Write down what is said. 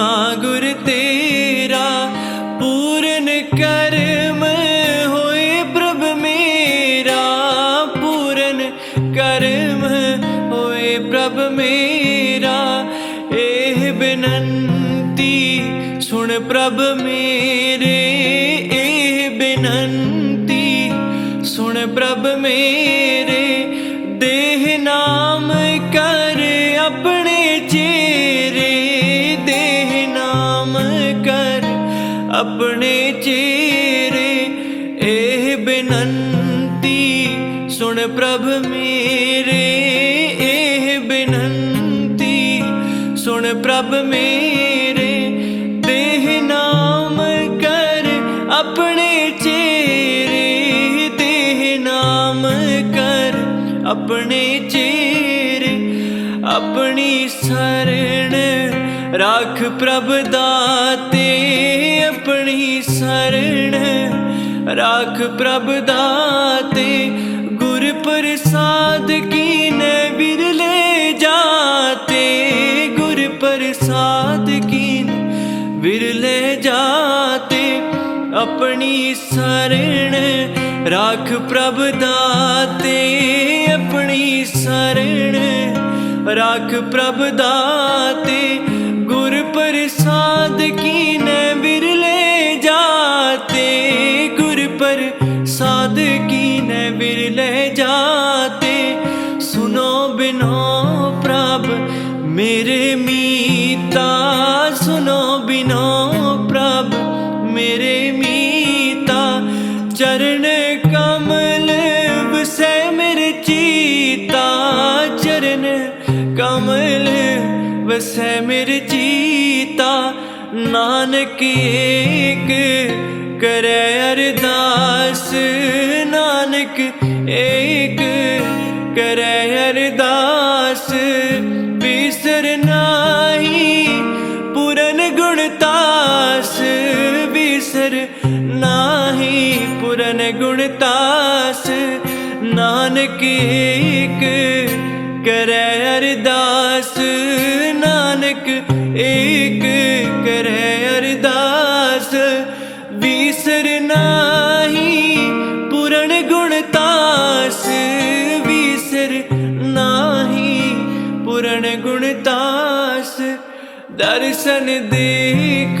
ਜੀਵਾਂ ਗੁਰ ਤੇਰਾ ਪੂਰਨ ਕਰਮ ਹੋਏ ਪ੍ਰਭ ਮੇਰਾ, ਪੂਰਨ ਕਰਮ ਹੋਏ ਪ੍ਰਭ ਮੇਰਾ। ਇਹ ਬੇਨੰਤੀ ਸੁਣ ਪ੍ਰਭ ਮੇਰੇ, ਇਹ ਬੇਨੰਤੀ ਸੁਣ ਪ੍ਰਭ ਮੇਰੇ। ਦੇ ਆਪਣੇ ਚੇਰੇ ਇਹ ਬੇਨੰਤੀ ਸੁਣ ਪ੍ਰਭ ਮੇਰੇ, ਇਹ ਬੇਨੰਤੀ ਸੁਣ ਪ੍ਰਭ ਮੇਰੇ। ਦੇਹ ਨਾਮ ਕਰ ਆਪਣੇ ਚੇਰੇ, ਦੇਹ ਨਾਮ ਕਰ ਆਪਣੇ ਚੇਰੇ। ਆਪਣੀ ਸਰਣ ਰੱਖ ਪ੍ਰਭ ਦਾਤੇ ਆਪਣੀ ਸਰਣ। ਰਾਖ ਪ੍ਰਭ ਦਾਤੇ ਗੁਰ ਪ੍ਰਸਾਦ ਕੀਨੇ ਵਿਰਲੇ ਜਾਤੇ। ਗੁਰ ਪ੍ਰਸਾਦ ਕੀਨੇ ਵਿਰਲੇ ਜਾਤੇ ਆਪਣੀ ਸਰਣ। ਰਾਖ ਪ੍ਰਭ ਦਾਤੇ ਆਪਣੀ ਸਰਣ। ਰਾਖ ਪ੍ਰਭ ਦਾਤੇ ਮੇਰੇ ਮੀਤਾ, ਚਰਨ ਕਮਲ ਵਸੈ ਮੇਰੇ ਚੀਤਾ, ਚਰਨ ਕਮਲ ਵਸੈ ਮੇਰੇ ਚੀਤਾ, ਨਾਨਕ ਏਕ ਕਰੈ ਅਰਦਾਸ, ਨਾਨਕ ਏਕ ਕਰੈ ਅਰਦਾਸ। ਬਿਸਰ ਨਾਹੀ ਪੁਰਨ ਗੁਣਤਾਸ ਨਾਨਕ ਏਕ ਕਰੈ ਅਰਦਾਸ। ਨਾਨਕ ਏਕ ਕਰੈ ਅਰਦਾਸ। ਵਿਸਰ ਨਾਹੀ ਪੁਰਨ ਗੁਣਤਾਸ ਵਿਸਰ ਨਾਹੀ ਪੁਰਨ ਗੁਣਤਾਸ ਦਰਸ਼ਨ ਦੇਖ